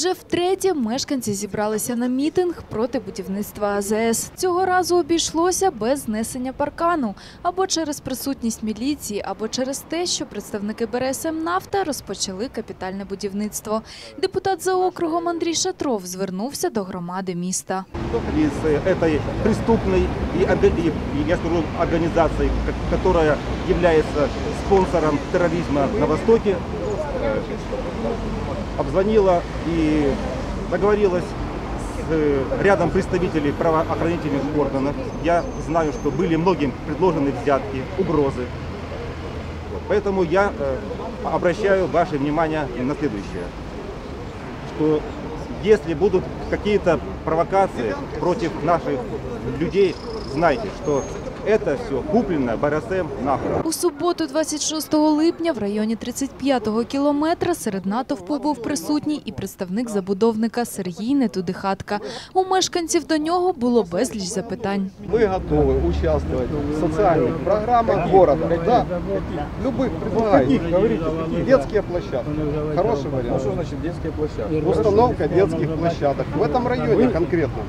Вже втретє мешканці зібралися на мітинг проти будівництва АЗС. Цього разу обійшлося без знесення паркану або через присутність міліції, або через те, що представники БРСМ «Нафта» розпочали капітальне будівництво. Депутат за округом Андрій Шатров звернувся до громади міста. из э, этой преступной и, орга- и, и, я скажу, организации, ко- которая является спонсором терроризма на Востоке, э, обзвонила и договорилась с э, рядом представителей правоохранительных органов. Я знаю, что были многим предложены взятки, угрозы. Поэтому я э, обращаю ваше внимание на следующее что если будут какие-то провокации против наших людей, знайте, что это все куплено БРСМ нахуй. У суботу, 26 липня, в районі 35-го кілометра серед натовпу був присутній і представник забудовника Сергій Нетудихатка. У мешканців до нього було безліч запитань. Мы готовы участвовать в социальных программах города. Да, любых предлагайте. Говорите, детские площадки. Хороший вариант. Что значит детские площадки? Установка детских площадок. В этом районе конкретно.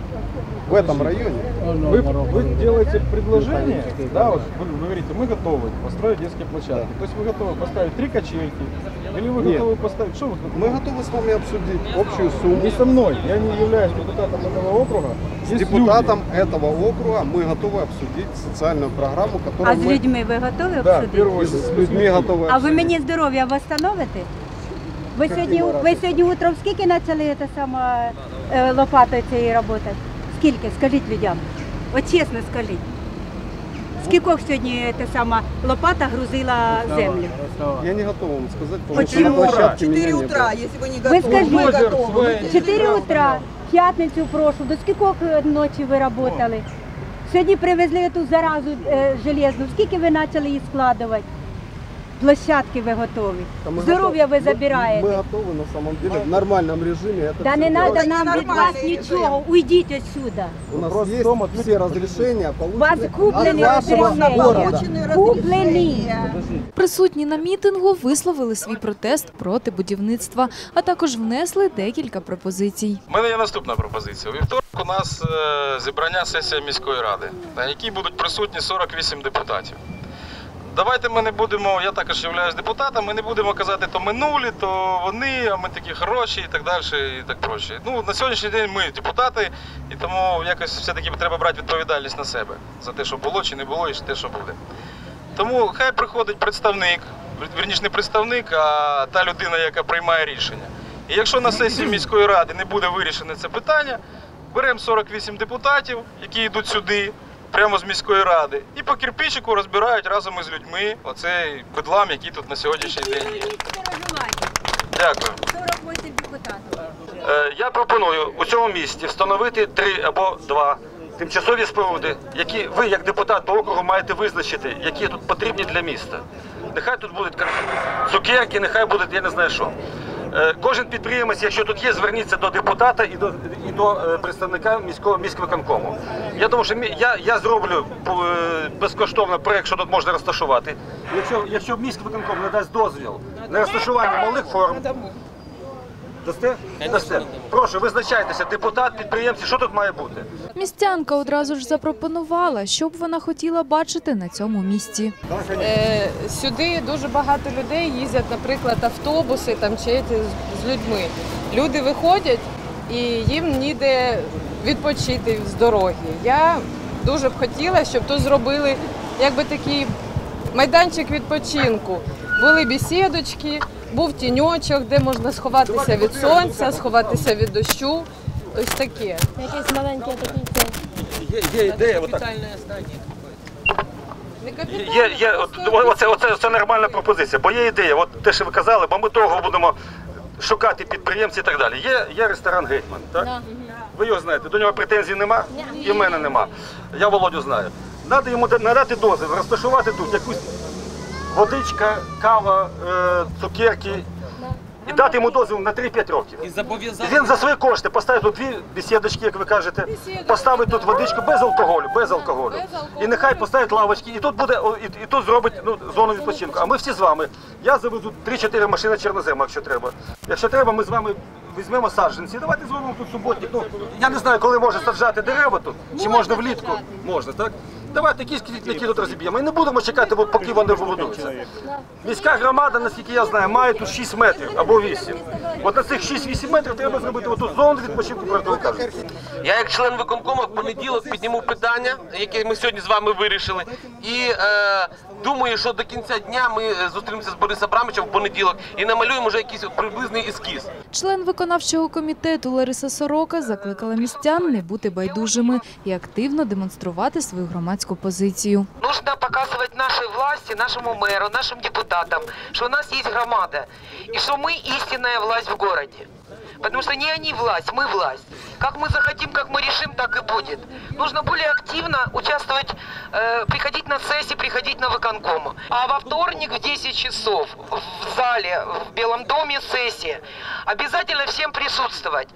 В этом районе. Вы, вы делаете предложение, да, вот вы, вы говорите, мы готовы построить детские площадки. То есть вы готовы поставить три качельки, или вы Нет. готовы поставить, что вы Мы готовы с вами обсудить общую сумму. Не со мной, я не являюсь депутатом этого округа. С Есть депутатом этого округа мы готовы обсудить социальную программу, А которую з мы людьми ви готові люди. Да, в обсудити? первую и очередь. с людьми готовы А ви обсудить. мені здоров'я восстановите? Ви сьогодні, ви сьогодні утром скільки почали це саме е, лопатою цієї роботи? Скільки? Скажіть людям. От чесно скажіть. Скількох сьогодні те саме лопата грузила землю? Я не готов вам сказать, потому что Почему? на площадке меня 4 не утра, было. если вы не Ви готовы. скажіть, мы Бульдозер готовы. свой. Мы 4 утра, в п'ятницю прошу, до скількох е, ночі ви працювали? Сьогодні привезли ту заразу е, железну. Скільки ви почали її складувати? Площадки ви готові. Да мы Здоров'я ви готовы- мы- забираєте. Мы готовы на самом деле в нормальном режиме это Да всё не делать. треба нам від вас нормальний нічого. Уйдіть отсюда. У нас Вопрос в есть том, все разрешения, У вас получены куплені от вашего разрешения. города. Получены Куплені. разрешения. Присутні на мітингу висловили свій протест проти будівництва, а також внесли декілька пропозицій. У мене є наступна пропозиція. У вівторок у нас е, зібрання сесія міської ради, на якій будуть присутні 48 депутатів. Давайте ми не будемо, я також являюсь депутатом, ми не будемо казати то минулі, то вони, а ми такі хороші і так далі, і так проще. Ну, на сьогоднішній день ми депутати, і тому якось все-таки треба брати відповідальність на себе за те, що було чи не було, і те, що буде. Тому хай приходить представник, вірніше не представник, а та людина, яка приймає рішення. І якщо на сесії міської ради не буде вирішено це питання, беремо 48 депутатів, які йдуть сюди, прямо з міської ради, і по кирпичику розбирають разом із людьми оцей бедлам, який тут на сьогоднішній день є. Дякую. Е, Я пропоную у цьому місті встановити три або два тимчасові споруди, які ви, як депутат по округу, маєте визначити, які тут потрібні для міста. Нехай тут будуть цукерки, нехай будуть, я не знаю що. Е, Кожен підприємець, якщо тут є, зверніться до депутата і до, і до е, представника міського міськвиконкому. Я думаю, що я, я зроблю е, безкоштовно проєкт, що тут можна розташувати. Якщо, якщо міськвиконком не дасть дозвіл на розташування малих форм, Дасте? Дасте. Прошу, визначайтеся, депутат, підприємці, що тут має бути? Містянка одразу ж запропонувала, що б вона хотіла бачити на цьому місці. Е, Сюди дуже багато людей їздять, наприклад, автобуси там чи з- з людьми. Люди виходять і їм ніде відпочити з дороги. Я дуже б хотіла, щоб тут зробили якби такий майданчик відпочинку. Були бесідочки, був тіньочок, де можна сховатися від сонця, сховатися від дощу. Ось таке. Якесь маленьке таке це. Є, є ідея, отак. Не Є, капітально, є, є, от, просто оце, оце, це нормальна пропозиція, бо є ідея, от те, що ви казали, бо ми того будемо шукати підприємці і так далі. Є, є ресторан Гетьман, так? Ви його знаєте, до нього претензій нема, і в мене нема. Я Володю знаю. Надо йому да- надати дозвіл, розташувати тут якусь водичка, кава, е, цукерки. І дати йому дозвіл на 3-5 років. І Він за свої кошти поставить тут дві бесідочки, як ви кажете, поставить тут водичку без алкоголю, без алкоголю. І нехай поставить лавочки, і тут буде і, і тут зробить ну, зону відпочинку. А ми всі з вами. Я завезу 3-4 машини чорнозему, якщо треба. Якщо треба, ми з вами візьмемо саджанці. Давайте зробимо тут суботник. Ну, я не знаю, коли можна саджати дерева тут, чи можна влітку. Можна, так? Давайте якісь квітники тут розіб'ємо. І не будемо чекати, поки вони вибудуться. Міська громада, наскільки я знаю, має тут 6 метрів або 8. От на цих 6-8 метрів треба зробити отут зону відпочинку, про. Я як член виконкому в понеділок підніму питання, яке ми сьогодні з вами вирішили. І е, думаю, що до кінця дня ми е, зустрінемося з Борисом Абрамовичем в понеділок і намалюємо вже якийсь приблизний ескіз. Член виконавчого комітету Лариса Сорока закликала містян не бути байдужими і активно демонструвати свою громадську позицію. Нужно показывать нашей власти, нашему мэру, нашим депутатам, что у нас есть громада, и что мы истинная власть в городе. Потому что не они власть, мы власть. Как мы захотим, как мы решим, так и будет. Нужно более активно участвовать, э, приходить на сессии, приходить на выконком. А во вторник в 10 часов в зале, в Белом доме сессия. Обязательно всем присутствовать.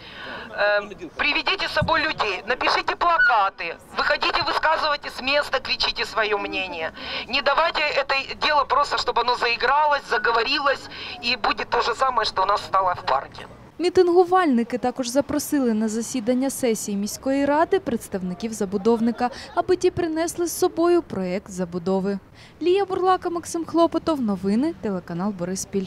Эм, Приведите с собой людей, напишите плакаты, выходите, высказывайте с места, кричите свое мнение. Не давайте это дело просто, чтобы оно заигралось, заговорилось, и будет то же самое, что у нас стало в парке. Мітингувальники також запросили на засідання сесії міської ради представників забудовника, аби ті принесли з собою проєкт забудови. Лія Бурлака, Максим Хлопотов. Новини телеканал Бориспіль.